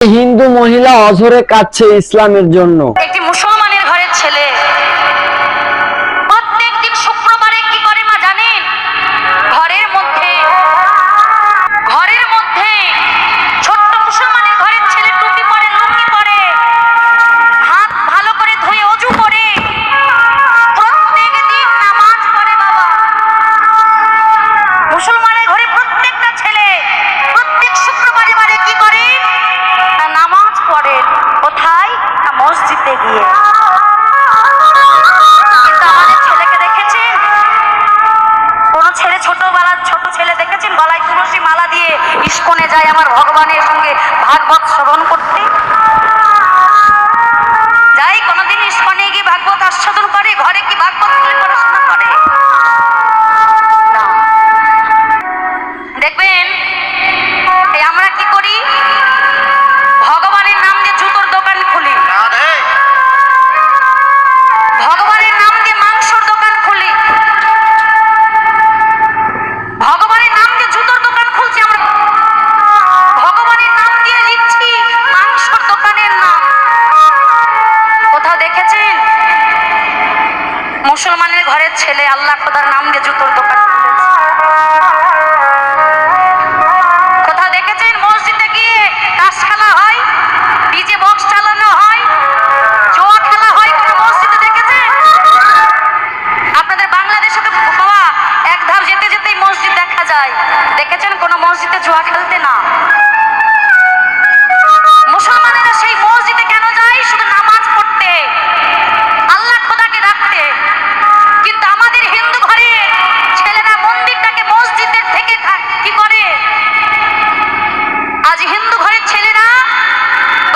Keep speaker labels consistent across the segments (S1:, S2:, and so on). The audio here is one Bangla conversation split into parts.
S1: হিন্দু মহিলা অঝরে কাছে ইসলামের জন্য।
S2: একটি মুসলমানের মালা দিয়ে ইস্কনে যায় আমার ভগবানের সঙ্গে ভাগবত শ্রবণ করতে। মুসলমানের ঘরের ছেলে আল্লাহ খোদার নাম দিয়ে জুতোর দোকান দেখেছেন? তাস খেলা হয়? ডিজে বক্স চালানো হয়? খেলা হয় কোনো মসজিদে দেখেছেন? আপনাদের বাংলাদেশে এক ধাপ যেতে যেতেই মসজিদ দেখা যায়। দেখেছেন কোনো মসজিদে জুয়া খেলতে না? হিন্দু ঘরের ছেলেরা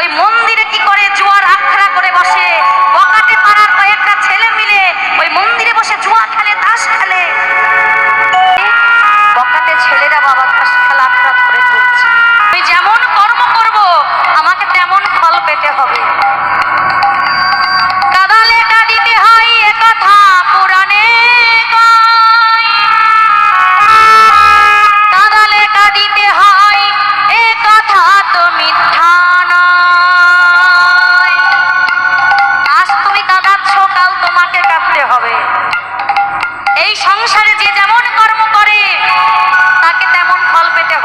S2: ওই মন্দিরে কি করে জুয়ার আখড়া করে বসে? বকাটে পাড়ার কয়েকটা ছেলে মিলে ওই মন্দিরে বসে জুয়া খেলে, তাস খেলে। বকাটে ছেলেরা বাবা তাস খেলা আখড়া করে তুলছে। আমি যেমন কর্ম করব, আমাকে তেমন ফল পেতে হবে। কাঁদিতে হয়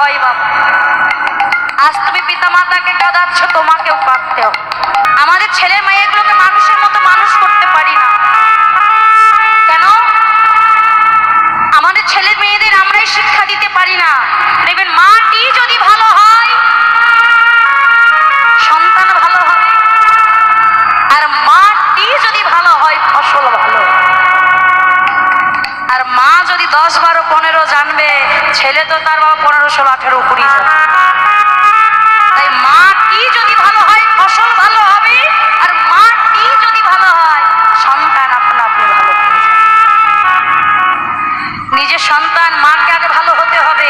S2: হয় বাবা আজ তুমি পিতা মাতাকে কাঁদাচ্ছ, তোমাকেও কাঁদতে আমাদের ছেলে মেয়েগুলোকে মানুষের মতো মানুষ করতে পারি না। কেন? আমাদের ছেলে মেয়েদের আমরাই শিক্ষা দিতে পারি না। দেখবেন মাটি যদি ভালো দশ বারো পনেরো জানবে, ছেলে তো তার বাবা পনেরো ষোলো আঠেরো কুড়ি তাই যদি ভালো হয়, ফসল ভালো হবে, আর মাটি যদি ভালো হয়, সন্তান আপনা আপনি ভালো নিজের সন্তান মাকে আগে ভালো হতে হবে।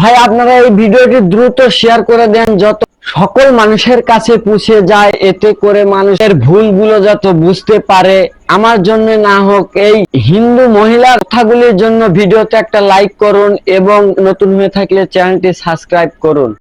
S1: ভাই, আপনারা এই ভিডিওটি দ্রুত শেয়ার করে দেন, যত সকল মানুষের কাছে পৌঁছে যায়, এতে করে মানুষের ভুলগুলো যত বুঝতে পারে। আমার জন্য না হোক, এই হিন্দু মহিলার কথাগুলির জন্য ভিডিওতে একটা লাইক করুন এবং নতুন হয়ে থাকলে চ্যানেলটি সাবস্ক্রাইব করুন।